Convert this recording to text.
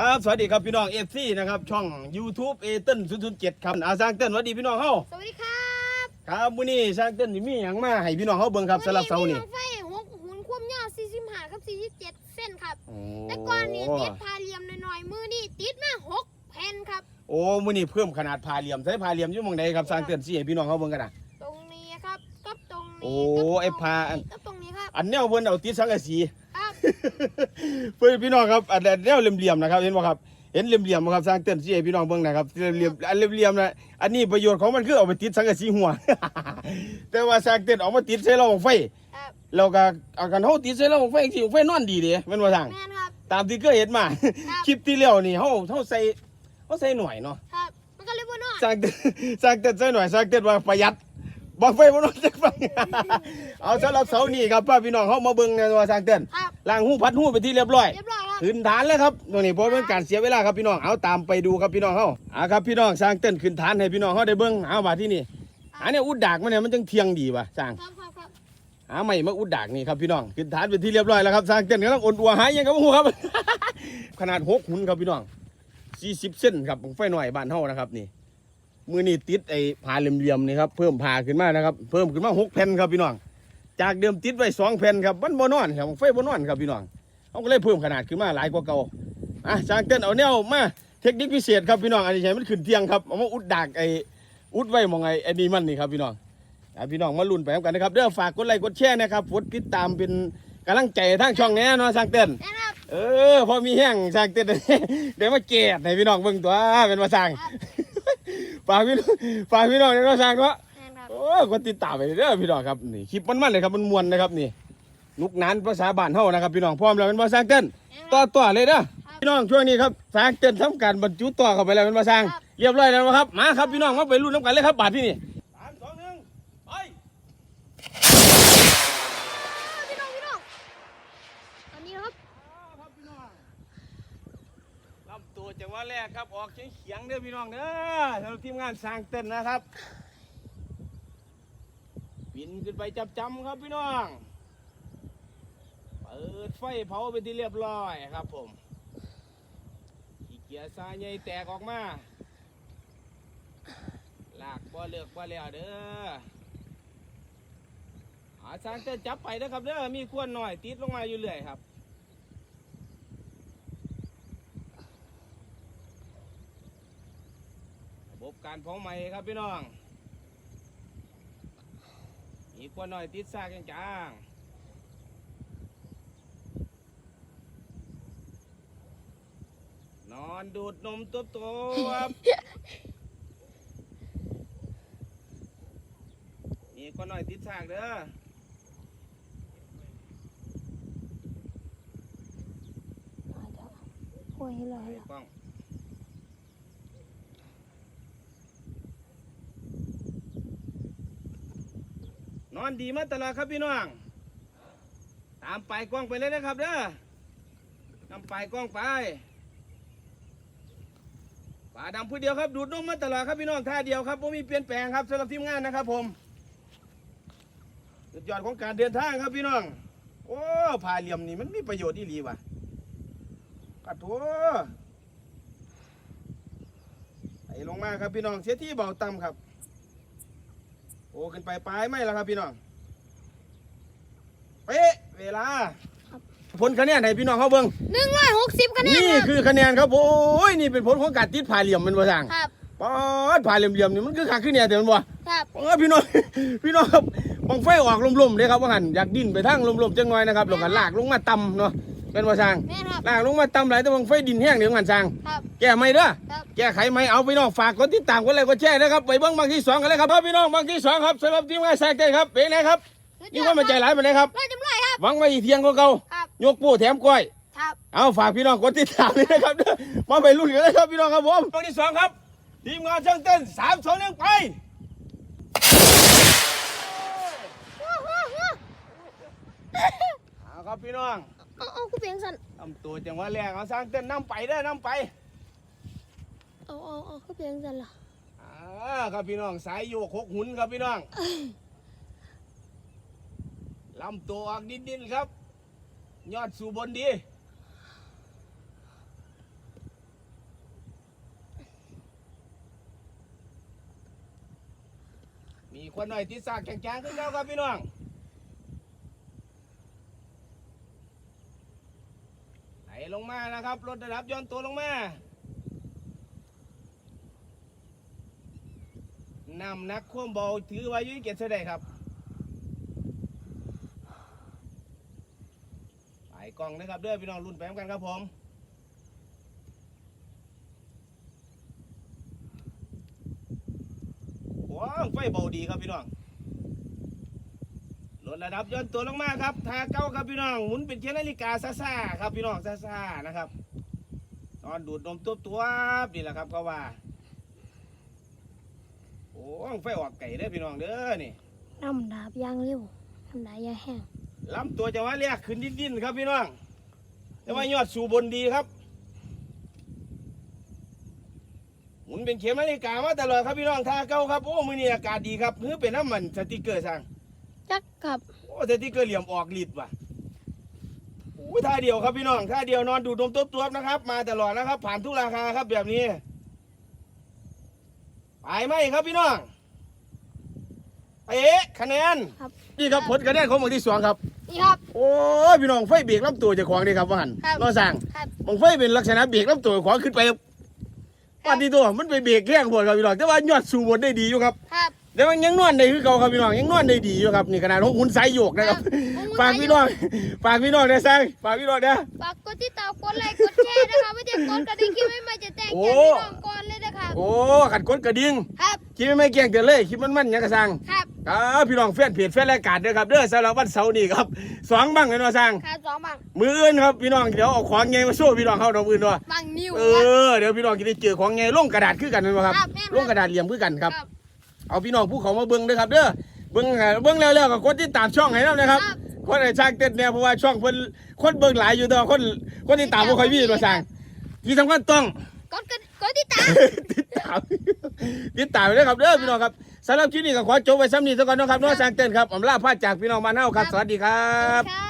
ครับสวัสดีครับพี่น้องเอฟซีนะครับช่อง YouTube เอเติ้ล007ครับอาสร้างเติ้ลสวัสดีพี่น้องเฮาสวัสดีครับครับมื้อนี้สร้างเติ้ลสิมีหยังมาให้พี่น้องเฮาเบิ่งครับสำหรับเสาร์นี้วัมีไฟหกหุ่นความยาว45กับ47เส้นครับโอ้แต่ก่อนนี่ติดพาเหลี่ยมหน่อยๆ มือนี่ติดมา6แผ่นครับ โอ้มื้อนี้เพิ่มขนาดพาเหลี่ยมใช้พาเหลี่ยมอยู่หม่องใดครับสร้างเติ้ลสิให้พี่น้องเฮาเบิ่งกันน่ะ ตรงนี้ครับกับตรงนี้โอ้กับตรงไอ้พาอันกับตรงนี้ครับ อันแนวเพิ่นเอาติดสังกะสีครับ เพื่อนพี่น้องครับอันแนวเหลี่ยมๆนะครับเห็นบ่ครับเห็นเหลี่ยมๆบ่ครับสร้างเติ้ลสิให้พี่น้องเบิ่งนะครับเหลี่ยมๆอันเหลี่ยมๆนะอันนี้ประโยชน์ของมันคือเอาไปติดสังกะสีหัว แต่ว่าสร้างเติ้ลเอามาติดใส่รางไฟครับเราก็เอากันเฮาติดใส่รางไฟสิไฟนอนดีเด้แม่นว่าทางแม่นครับตามที่เคยเห็นมาครับคลิปที่แล้วนี่เฮาเฮาใส่เฮาใส่หน่อยเนาะครับมันก็เลยบ่นอนสร้างเติ้ลสร้างเติ้ลใส่หน่อยสร้างเติ้ลว่าประหยัด บ่ไฟบ่นอนจักฟังเอาสำหรับเสาร์นี้ครับป้าพี่น้องเฮามาเบิ่งนะว่าสร้างเติ้ลครับ ล้างหูพัดหูไปที่เรียบร้อย เรียบร้อยครับขึ้นฐานแล้วครับตรงนี้เพราะเป็นการเสียเวลาครับพี่น้องเอาตามไปดูครับพี่น้องเฮาอ่าครับพี่น้องสร้างเต้นขึ้นฐานให้พี่น้องเฮาได้เบิ่งเอามาที่นี่อันนี้อุดดากมันเนี่ยมันจังเทียงดีว่ะสร้างครับครับครับหาใหม่มาอุดดากนี่ครับพี่น้องขึ้นฐานเป็นที่เรียบร้อยแล้วครับสร้างเต้นกำลังอ่อนอัวหายยังครับหูครับ ขนาดหกหุ่นครับพี่น้อง40เส้นครับของไฟหน่อยบ้านเฮานะครับนี่ มือนี่ติดไอ้ผ่าเหลี่ยมๆนี่ครับเพิ่มผ่าขึ้นมานะครับ เพิ่มขึ้นมาหกแผ่นครับพี่น้อง จากเดิมติดไว้สองแผ่นครับมันบ่นอนครับไฟบ่นอนครับพี่น้องเขาก็เลยเพิ่มขนาดขึ้นมาหลายกว่าเก่าอะจางเต้นเอาแนวมาเทคนิคพิเศษครับพี่น้องอันนี้ใช้มันขึ้นเที่ยงครับเอามาอุดดากไอ้อุดไว้หมองไอ้ไอ้นี่มันนี่ครับพี่น้องอะพี่น้องมาลุ้นไปพร้อมกันนะครับเด้อฝากกดไลค์กดแชร์นะครับกดติดตามเป็นกำลังใจทางช่องแน่เนาะจางเต้นแม่นครับเออพอมีแห้งจางเต้นเดี๋ยวมาเกตให้พี่น้องเบิ่งตัวเป็นมาสร้าง ฝากพี่น้องฝากพี่น้องเดี๋ยวเราสร้างเนาะแม่นครับโอ้กดติดตามไปเด้อพี่น้องครับนี่คลิปมันๆเลยครับมันมวนนะครับนี่นุกนานภาษาบ้านเฮานะครับพี่น้องพร้อมแล้วเป็นมาสร้างเต้นต่อต่อเลยนะพี่น้องช่วงนี้ครับสร้างเต้นทำการบรรจุต่อเข้าไปแล้วเป็นมาสร้างเรียบร้อยแล้วนะครับมาครับพี่น้องมาไปรุ่นน้ำกันเลยครับบาทที่นี่สามสองหนึ่งไป พี่น้องพี่น้องอันนี้ครับ ครับพี่น้องลำตัว จังหวะแรกครับออกเฉียงเฉียงเด้อพี่น้องเด้อสำหรับทีมงานสร้างเต้นนะครับบินขึ้นไปจับจำครับพี่น้องเปิดไฟเผาไปที่เรียบร้อยครับผมขี้เกียจซาใหญ่แตกออกมาลากบ่เลือกบ่แล้วเด้ออาสร้างเต้นจับไปเด้อครับเด้อมีควนหน่อยติดลงมาอยู่เรื่อยครับ ระ บบการเผาไหม้ครับพี่น้อง มีควันหน่อยติดซากจางๆนอนดูดนมตัวโตครับมีควันหน่อยติดซากเด้อโอ้ยรอไปกล้อง อนดีมาตลอดครับพี่น้อง ตามไปกล้องไปเลยนะครับเด้อนำไปกล้องไปป่าดำผู้เดียวครับดูดนมมาตลอดครับพี่น้องท่าเดียวครับผมมีเปลี่ยนแปลงครับสำหรับทีมงานนะครับ ผมสุดยอดของการเดินทางครับพี่น้อง โอ้ผาเหลี่ยมนี่มันมีประโยชน์ที่หลีว่ะกัดโถไปลงมาครับพี่น้องเสียที่เบาต่ำครับ โอ้ขึ้นไปปลายไม่แล้วครับพี่น้องเป๊ะเวลาผลคะแนนให้พี่น้องเขาเบิ่ง160คะแนนนี่ครับคือคะแนนครับโอ้ยนี่เป็นผลของการติดผาเหลี่ยมมันบ่สั่งครับป๊อดผาเหลี่ยมๆนี่มันคือขาขึ้นเนี่ยแต่มันบ่ครับเออพี่น้องพี่น้องครับบังไฟออกลมๆเลยครับว่าหันอยากดิ้นไปทางลมๆจังหน่อยนะครับแล้วก็ลากลงมาต่ำเนาะ เป็นว่าสั่งแม่นครับลากลงมาต่ำหลายแต่บังไฟดินแห้งเดี๋ยวหันสั่งครับ แก้ไม่เด้อครับ แก้ไขไม่เอาพี่น้องฝากกดติดตามกดไลค์กดแชร์นะครับไปเบิ้งบางที่สองกันเลยครับครับพี่น้องบางที่สองครับสำหรับทีมงานแซกเต้ครับเป็นไงครับนี่ว่ามันใจหลายไปเลยครับร้อยจำร้อยครับ หวังไว้อีกเพียงก็เก่าครับ ยกโป้แถมกล้วยครับ เอาฝากพี่น้องกดติดตามเลยนะครับเด้อมาไปรุ่นกันเลยครับพี่น้องครับผมบางที่สองครับ ทีมงานช่างเต้นสามสองหนึ่งไปเอาครับพี่น้อง เอาเอากูเปลี่ยนสันทำตัวจังว่าแรงเอาสร้างเต้นน้ำไปได้อน้ำไปเอาเอาเอากูเพียงสันเหรออ่าครับพี่น้องสายโยกหกหุนครับพี่น้องลำตัวออกดินดินครับ ยอดสู่บนดี มีคนหน่อยที่สากแข็งๆขึ้นแล้วครับพี่น้อง ลลงมานะครับรถระดับย้อนตัวลงมานำนักควมเบาถือไว้ยุ่ยเกียรติเสได็จครับไปกล้องนะครับเด้อพี่น้องรุ่นไปพร้อมกันครับผมว้าวไฟเบาดีครับพี่น้อง ลดระดับย้อนตัวลงมาครับทาเก้าครับพี่น้องหมุนเป็นเชนนาฬิกาซ่าๆครับพี่น้องซ่าๆนะครับนอนดูดนมตัวตัวๆนี่แหละครับเขาว่า โอ้ยไฟออกไก่เด้อพี่น้องเด้อนี่น้ำดาบยางเร็วน้ำดาบยางแห้งลำตัวจะว่าเรียกขึ้นดิ้นๆครับพี่น้องแต่ว่ายอดสู่บนดีครับหมุนเป็นเข็มนาฬิกามาตลอดครับพี่น้องท่าเก้าครับโอ้มือนี้อากาศดีครับเพื่อเป็นน้ำมันสติกเกอร์สั่ง จักกับโอ้สติกเกอร์เหลี่ยมออกลิดว่ะโอ้ยท่าเดียวครับพี่น้องท่าเดียวนอนดูดนมตัวๆนะครับ มาตลอดนะครับ ผ่านทุกราคาครับแบบนี้ไปไหมครับพี่น้องเอ๊ะคะแนนครับ นี่ครับผลคะแนนของหมวดที่สองครับ นี่ครับ โอ้ยพี่น้องไฟเบรกลำตัวเจะของดีครับว่าหันครับนอสั่งครับบางไฟเป็นลักษณะเบรกลำตัวของขึ้นไปวันที่ตัวมันไปเบรกแข้งพวดครับพี่น้องแต่ว่ายอดสู่บนได้ดีอยู่ครับ ครับ แต่ว่ายังนวลได้คือเก่าครับพี่น้องยังนวลได้ดีอยู่ครับนี่ขนาดของหุ่นสายโยกนะครับครับฝากพี่น้องฝากพี่น้องนะสั่งฝากพี่น้องนะฝากกดติดตามกดไลค์กดแชร์นะครับไม่ได้กดกระดิ่งคิดไม่มาจะแจ้งโอ้แจ้งพี่น้องก่อนเลยนะครับโอ้ขัดกดกระดิ่งครับคิดไม่ไม่เกี่ยงเกินเลยคิดมันมันหยังกระสังครับอ่าพี่น้องแฟนเพจแฟนรายการเด้อครับเด้อสำหรับวันเสาร์นี้ครับสองบังเลยเนาะสั่งครับสองบังมืออื่นครับพี่น้องเดี๋ยวเอาของไงมาโชว์พี่น้องเขาน้องอื่นด้วยบังนิวเอครับอเดี๋ยวพี่น้องจะได้เจอของไงลงกระดาษคือกันนะครับครับแม่นครับลงกระดาษเหลี่ยมคือกันครับครับ เอาพี่น้องผู้เขามาเบิ้งเด้อครับเด้อเบิ้งให้เบิ้งแล้วแล้วก็กดติดตามช่องให้แล้วนะครับครับคนไอ้ช่างเต้นเนี่ยเพราะว่าช่องเพิ่นคนเบิ้งหลายอยู่แต่ว่าคนคนติดตามบ่ค่อยมีมาสั่งที่สำคัญต้องกดกระกดติดตามติดตามติดตามไปเลยครับเด้อพี่น้องครับสำหรับคลิปนี้ก็ขอจบไว้ซ้ำนี้ซะก่อนเนาะครับเน้องช่างเต้นครับอำลาพาจากพี่น้องมานเฮาครับสวัสดีครับครับ